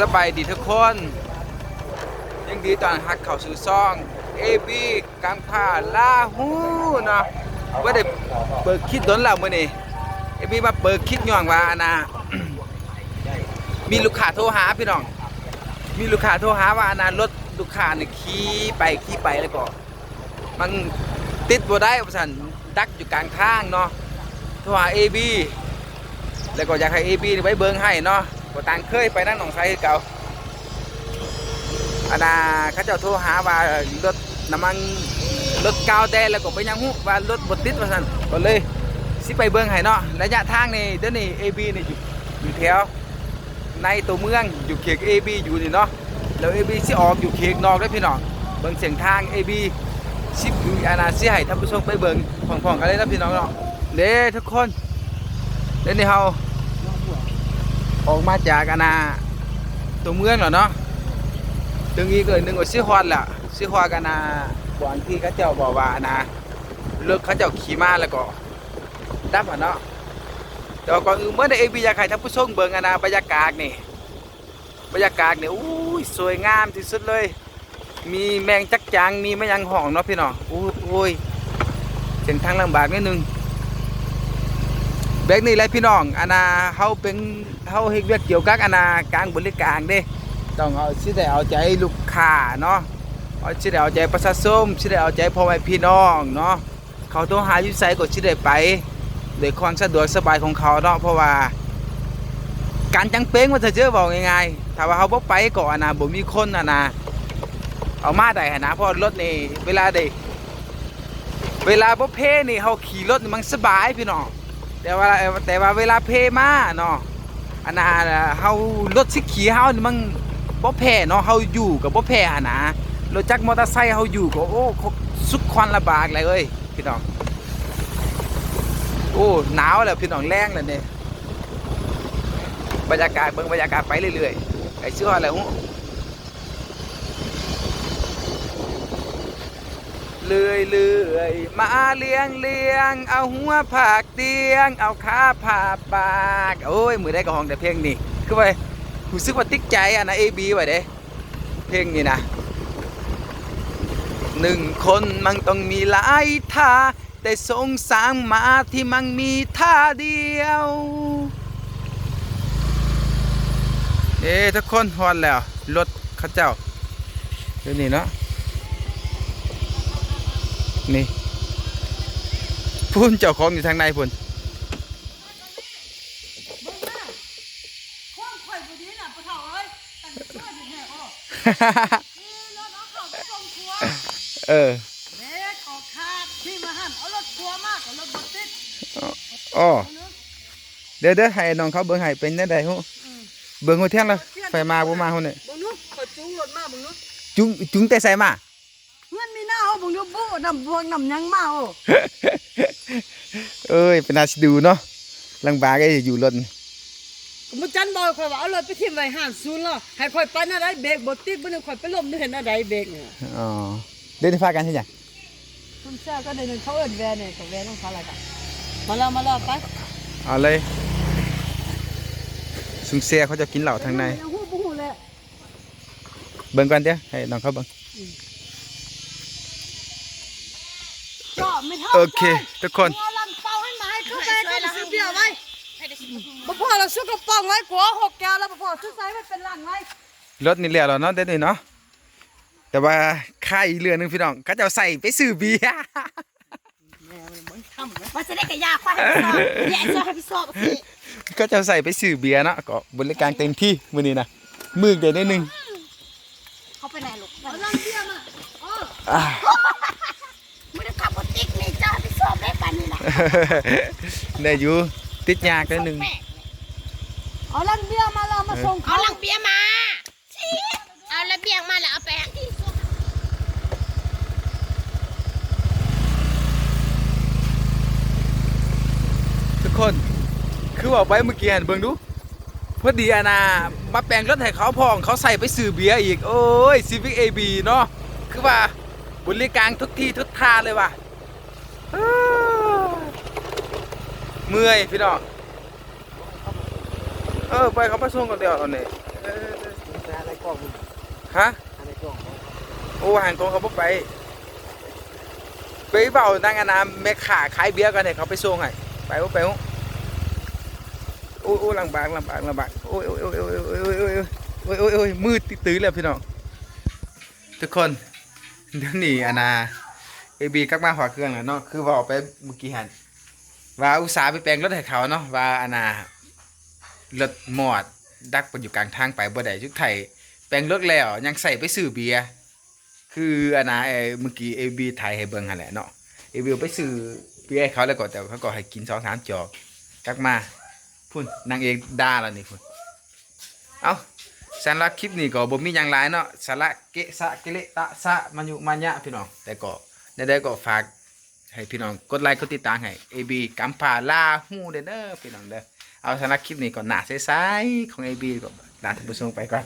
สบายดีทุกคน ยังดีตอนฮักเข่าสู่ซอง AB กังผ้าลาหูเนาะว่าได้เปิดคิดดนแล้วมื้อนี้ AB มาเปิดคิดย่องว่านะมีลูกค้าโทรหาพี่น้อง มีลูกค้าโทรหาว่าอนารถลูกค้าเนี่ยขี่ไปขี่ไปแล้วก็ มันติดบ่ได้ว่าซั่นดักอยู่กลางทางเนาะโทรหา AB แล้วก็อยากให้ AB นี่ไว้เบิ่งให้เนาะ ก็ต่างเคยไปนั่งหนองไซเก่าอันน่ะเขาเจ้าโทรหาว่ารถน้ำมันรถกาวแดงแล้วก็ไปยังฮู้ว่ารถบ่ติดว่าซั่นก็เลยสิไปเบิ่งให้เนาะระยะทางนี่เดี๋ยวนี้ AB นี่อยู่อยู่แถวในตัวเมืองอยู่เขต AB อยู่นี่เนาะแล้ว AB สิออกอยู่เขตนอกด้พี่น้องเบิ่งเส้นทาง AB สิบอยู่อาณาสิให้ท่านผู้ชมไปเบิ่งพร้อมๆกันเลยนะพี่น้องเนาะเด้ทุกคนเดี๋ยวนี้เฮา ออกมาจากอาณาตัวเมืองแล้วเนาะถึงอีกเกินหนึงก็สิฮอดแล้วสิฮอดกันนาบอนที่เขาเจ้าบอกว่าอาณารถเขาเจ้าขี่มาแล้วก็ดับอะเนาะแต่ก่อนอื่นเมื่อในเอบียากให้ท่านผู้ชมเบิ่งอะนะบรรยากาศนี่บรรยากาศเนี่ยอู้ยสวยงามที่สุดเลย มีแมงจักจังมีแมยังห่องเนาะพี่น้องอู้ยเส้นทางลำบากนิดนึง แบกนี่แหละพี่น้องอานาเฮาเป็นเฮาเฮ็ดเวียกเกี่ยวกับอานาการบริการเด้ต้องเอาสิได้เอาใจลูกค้าเนาะเอาสิได้เอาใจประชาชนสิได้เอาใจพ่อแม่พี่น้องเนาะเขาโทรหาอยู่ไสก็สิได้ไปด้วยความสะดวกสบายของเขาเนาะเพราะว่า การจังเป้งว่าจะเจอบอกง่ายๆถ้าว่าเขาบ่ไปก่อนนะบ่มีคนนะนะเอามาได้หั้นนะเพราะรถนี่เวลาได้เวลาบ่เพนี่เขาขี่รถมันสบายพี่น้อง แต่ว่าแต่ว่าเวลาเพมาเนาะอันน่ะเฮารถสิขี่เฮานี่มันบ่แพ้เนาะเฮาอยู่กับบ่แพ้หั้นนะรถจักรมอเตอร์ไซค์เฮาอยู่ก็โอ้สุดควันลำบากเลยเอ้ยพี่น้องโอ้หนาวแล้วพี่น้องแรงแล้วเนี่ยบรรยากาศเบิ่งบรรยากาศไปเรื่อยๆไอ้เชื่ออะไร เลื่อยเลื่อยมาเลี้ยงเลี้ยง เอาหัวผักเตียง เอาขาผ่าปาก โอ้ย มือได้กับห้องแต่เพลงนี่คือไปรู้สึกว่าติ๊กใจอะนะเอบีไว้เด้ เพลงนี่นะหนึ่งคนมันต้องมีหลายท่า แต่สงสารมาที่มันมีท่าเดียว เอ้ทุกคนฮอนแล้ว รถข้าเจ้าเดี๋ยวนี้เนาะ นี่พุ่นเจ้าของอยู่ทางในพุ่นความข่อยบ่ดีน่ะปะเฒ่าเอ้ยแต่งตัวอยู่แท้โอ้นี่รถเอาเข้าไปส่งครัวเออเด็กออกคาดที่มาหั่นเอารถครัวมากกับรถบ่ติดอ้อเอาเนอะเดี๋ยวเดี๋ยวให้น้องเขาเบิ่งให้เป็นได้ไดฮู้อืมเบิ่งหัวเที่ยงแล้วไฟมาบ่มาฮู้เนี่ยเบิ่งนู้ข่อยจูงรถมาเบิ่งนู้จุงจุงแต่ใส่มา เงินมีหน้าเฮาเบิ่ง น้ำบวงน้ำยังมาโอ้เอ้ยเป็นนาสิดูเนาะลังบากไอ้อยู่รถมุจันบอกข่อยว่าเอารถไปทิ้งไว้ห้านศูนย์แล้วให้ข่อยไปหน้าใดเบรกบ่ติดบ่นึงข่อยไปล้มอยู่เห็นหน้าใดเบรกเนี่ยอ๋อเดินพากันใช่ไหมคุณเช้าก็ได้นึงเขาเอิ้นแวนเนี่ยก็แวนของเขาล่ะก็มาแล้วมาแล้วไปเอาเลยซุมเสียเขาจะกินเหล้าทางในเบิ่งก่อนเด้อให้น้องเขาเบิ่ง โอเคทุกคนหัวลำเป่าให้มาให้เข้าไปก็ซื้อเบียร์ไว้บ่พอเราซื้อกระป๋องไว้กว่าหกแก้วแล้วบ่พอซื้อไซส์ไว้เป็นลังไว้รถนี่เหลือแล้วเนาะเด้นี่เนาะแต่ว่าค่าอีกเรือหนึงพี่น้องเขาจะเอาใส่ไปซื้อเบียร์ว่าจะได้กระยาควายให้พี่สอบเนี่ยไอ้สอบให้พี่สอบโอเคก็จะเอาใส่ไปซื้อเบียร์เนาะก็บริการเต็มที่มื้อนี้นะมือเดียวนิดนึงเขาไปไหนลูกเอาลังเบียร์มา นนี่นะได้อยู่ติดยากนิดนึงแม่เอาลังเบียร์มาแล้วมาส่งเอาเขาลังเบียร์มาชี้เอาระเบียงมาแล้วเอาไปให้ที่สุดทุกคนคือบอกไปเมื่อกี้เห็นเบิ่งดูพอดีอานามาแปลงรถให้เขาพองเขาใส่ไปซื้อเบียร์อีก โอ้ย Civic AB เนาะคือว่าบริการทุกที่ทุกทางเลยว่ะอ้าว เมื่อยพี่น้องเออไปเขาไปส่งกันเดียวเอาเนี่ยเออกล้องมึงฮะอันในกล้องเขาโอ้หางกงเขาไปไปเบาตั้งอนาแม่ขาขายเบียร์กันเนี่ยเขาไปส่งให้ไปบ่ไปบ่โอ้ยโอ้ลำบากลำบากลำบากโอ้ยโอ้ยโอ้ยโอ้ยโอ้ยโอ้ยโอ้ยโอ้ยโอ้ยโอ้ยมืดติดตื้อแล้วพี่น้องทุกคนเดี๋ยวนี้อนาเอบีกักมาหัวเครื่องแล้วเนาะคือบอกไปเมื่อกี้หัน ว่าอุตสาห์ไปแปลงรถให้เขาเนาะว่าอนารถหมอด ดักไปอยู่กลางทางไปบ่ได้ชุดไทยแปลงรถแล้วยังใส่ไปซื้อเบียร์คืออนนะไอ้เมื่อกี้เอบีไทยให้เบิ่งหั่นแหละเนาะเอบีไปซื้อเบียร์ให้เขาแล้วก็แต่เขาก็ให้กินสองสามจอกกักมาพุ่นนางเอกด่าแล้วนี่พุ่นเอาสำหรับคลิปนี้ก็บ่มีหยังหลายเนาะสาระเกะสะเกะเลตะสะมันอยู่มันยะพี่น้องแต่ก็ได้ก็ฝาก ให้พี่น้องกดไลค์กดติดตามให้เอบีกัมพาลาฮูเด้อเด้อพี่น้องเด้อเอาสำหรับคลิปนี้ก่อนหนาใสๆของเอบีก่อนลาท่านผู้ชมไปก่อน